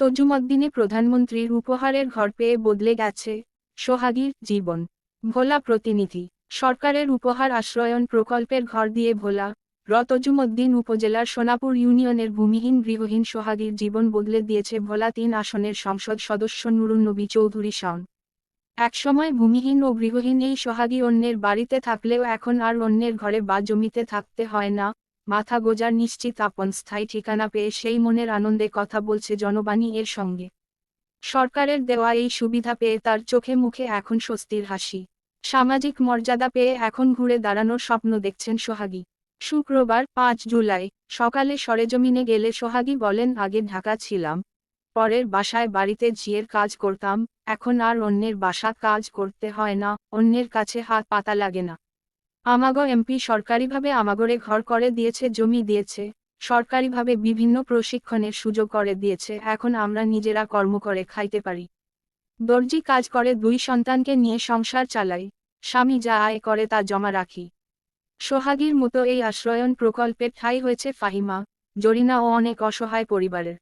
তজুমদ্দিনে প্রধানমন্ত্রীর উপহারের ঘর পেয়ে বদলে গেছে সোহাগীর জীবন। ভোলা প্রতিনিধি, সরকারের উপহার আশ্রয়ন প্রকল্পের ঘর দিয়ে ভোলা রতজুমদ্দিন উপজেলার সোনাপুর ইউনিয়নের ভূমিহীন গৃহহীন সোহাগীর জীবন বদলে দিয়েছে ভোলা তিন আসনের সংসদ সদস্য নুরুন্নবী চৌধুরী শাওন একসময় ভূমিহীন ও গৃহহীন এই সোহাগী অন্যের বাড়িতে থাকলেও এখন আর অন্যের ঘরে বা জমিতে থাকতে হয় না। মাথা গোজার নিশ্চিত আপন স্থায়ী ঠিকানা পেয়ে সেই মনের আনন্দে কথা বলছে জনবাণী এর সঙ্গে। সরকারের দেওয়া এই সুবিধা পেয়ে তার চোখে মুখে এখন স্বস্তির হাসি। সামাজিক মর্যাদা পেয়ে এখন ঘুরে দাঁড়ানোর স্বপ্ন দেখছেন সোহাগী। শুক্রবার, পাঁচ জুলাই, সকালে সরেজমিনে গেলে সোহাগী বলেন, আগে ঢাকা ছিলাম। পরের বাসায় বাড়িতে ঝিয়ের কাজ করতাম। এখন আর অন্যের বাসা কাজ করতে হয় না। অন্যের কাছে হাত পাতা লাগে না। আমাগো এমপি সরকারিভাবে আমাগরে ঘর করে দিয়েছে, জমি দিয়েছে, সরকারিভাবে বিভিন্ন প্রশিক্ষণের সুযোগ করে দিয়েছে, এখন আমরা নিজেরা কর্ম করে খাইতে পারি। দর্জি কাজ করে, দুই সন্তানকে নিয়ে সংসার চালাই, স্বামী যা আয় করে তা জমা রাখি। সোহাগীর মতো এই আশ্রয়ন প্রকল্পের ঠাঁই হয়েছে ফাহিমা, জরিনা ও অনেক অসহায় পরিবারের।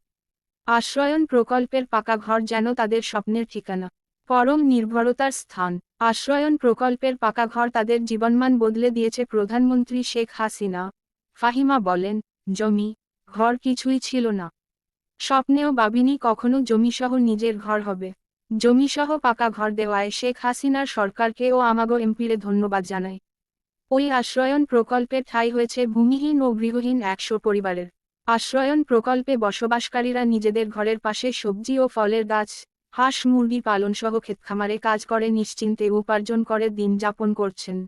আশ্রয়ন প্রকল্পের পাকা ঘর যেন তাদের স্বপ্নের ঠিকানা। পরম নির্ভরতার স্থান। আশ্রয়ন প্রকল্পের পাকা ঘর তাদের জীবনমান বদলে দিয়েছে প্রধানমন্ত্রী শেখ হাসিনা। ফাহিমা বলেন, জমি, ঘর কিছুই ছিল না। স্বপ্নেও ভাবিনি কখনো জমিসহ নিজের ঘর হবে। জমিসহ পাকা ঘর দেওয়ায় শেখ হাসিনার সরকারকে ও আমাগো এমপিরে ধন্যবাদ জানায়। ওই আশ্রয়ন প্রকল্পের ঠাঁই হয়েছে ভূমিহীন ও গৃহহীন একশো পরিবারের। আশ্রয়ন প্রকল্পে বসবাসকারীরা নিজেদের ঘরের পাশে সবজি ও ফলের গাছ হাঁস মুরগি পালনসহ ক্ষেতখামারে কাজ করে নিশ্চিন্তে উপার্জন করে, দিন যাপন করছেন।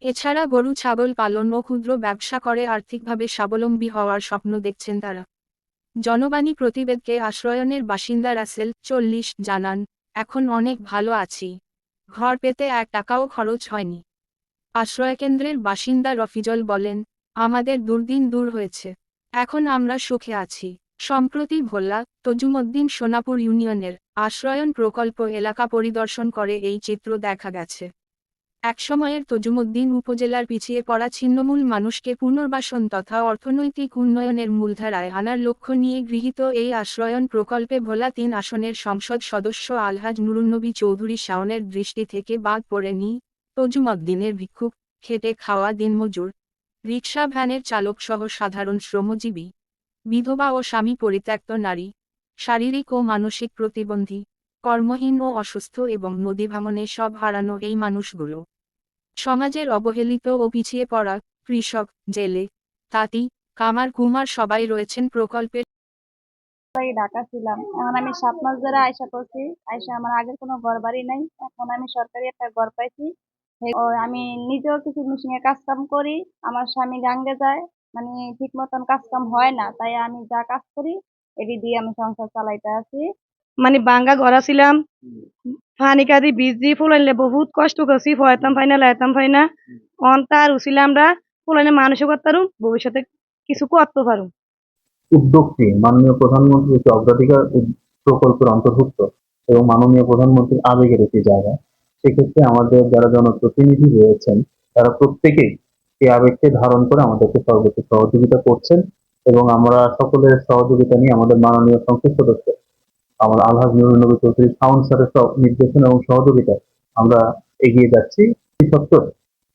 এছাড়া গরু, ছাগল পালন ও ক্ষুদ্র ব্যবসা করে, আর্থিকভাবে স্বাবলম্বী হওয়ার স্বপ্ন দেখছেন তারা। জনবাণী প্রতিবেদকে আশ্রয়নের বাসিন্দা রাসেল চল্লিশ জানান, এখন অনেক ভালো আছি। ঘর পেতে এক টাকাও খরচ হয়নি। আশ্রয়কেন্দ্রের বাসিন্দা রফিজল বলেন, আমাদের দুর্দিন দূর হয়েছে। এখন আমরা সুখে আছি। সম্প্রতি ভোল্লা তজুমদ্দিন সোনাপুর ইউনিয়নের আশ্রয়ন প্রকল্প এলাকা পরিদর্শন করে এই চিত্র দেখা গেছে। একসময়ের তজুমদ্দিন উপজেলার পিছিয়ে পড়া ছিন্নমূল মানুষকে পুনর্বাসন তথা অর্থনৈতিক উন্নয়নের মূলধারায় আনার লক্ষ্য নিয়ে গৃহীত এই আশ্রয়ন প্রকল্পে ভোলা তিন আসনের সংসদ সদস্য আলহাজ নুরুন্নবী চৌধুরী শাওনের দৃষ্টি থেকে বাদ পড়েনি তজুমদ্দিনের ভিক্ষুক, খেটে খাওয়া দিনমজুর রিক্সা ভ্যানের চালকসহ সাধারণ শ্রমজীবী বিধবা ও স্বামী পরিত্যক্ত নারী, শারীরিক ও মানসিক প্রতিবন্ধী, কর্মহীন ও অসুস্থ এবং নদী ভাঙনে সব হারানো এই মানুষগুলো। সমাজের অবহেলিত ও পিছিয়ে পড়া কৃষক, জেলে, তাঁতি, কামার কুমার সবাই রয়েছেন প্রকল্পের ঢাকা ছিলাম। এখন আমি সাত মাস ধরে আয়সা করছি। আয়সা আমার আগের কোনো ঘর বাড়ি নাই। এখন আমি সরকারি একটা ঘর পাইছি। আমি নিজেও কিছু মেশিন এর কাজ কাম করি। আমার স্বামী গাঙ্গে যায়। মানে ঠিক মতন কাজ কাম হয় না। তাই আমি যা কাজ করি এটি দিয়ে আমি সংসার চালাইতে আছি। মানে বাঙ্গা ঘরা ছিলাম পানি কাদি বীজ দিয়ে ফুলাইলে বহুত কষ্ট করছি ফয়তাম পাই না লাইতাম পাই না। অন তার উছিলাম আমরা ফুলাইলে মানুষও করতে পারুম ভবিষ্যতে কিছু করতে পারুম উদ্যোগটি মাননীয় প্রধানমন্ত্রীর একটি অগ্রাধিকার প্রকল্পের অন্তর্ভুক্ত এবং মাননীয় প্রধানমন্ত্রীর আবেগের একটি জায়গা। সেক্ষেত্রে আমাদের যারা জনপ্রতিনিধি রয়েছেন তারা প্রত্যেকেই এই আবেগকে ধারণ করে আমাদেরকে সর্বোচ্চ সহযোগিতা করছেন এবং আমরা সকলের সহযোগিতা নিয়ে আমাদের মাননীয় সংসদ সদস্য, আমার আলহাজ নুরুল নবী চৌধুরী সাউন্ড স্যারের নির্দেশনা এবং সহযোগিতায় আমরা এগিয়ে যাচ্ছি। সত্ত্বেও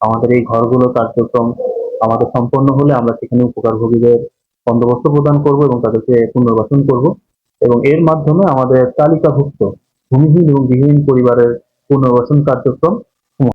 আমাদের এই ঘরগুলো কার্যক্রম আমাদের সম্পন্ন হলে আমরা সেখানে উপকারভোগীদের বন্দোবস্ত প্রদান করব এবং তাদেরকে পুনর্বাসন করব এবং এর মাধ্যমে আমাদের তালিকাভুক্ত ভূমিহীন এবং গৃহহীন পরিবারের পুনর্বাসন কার্যক্রম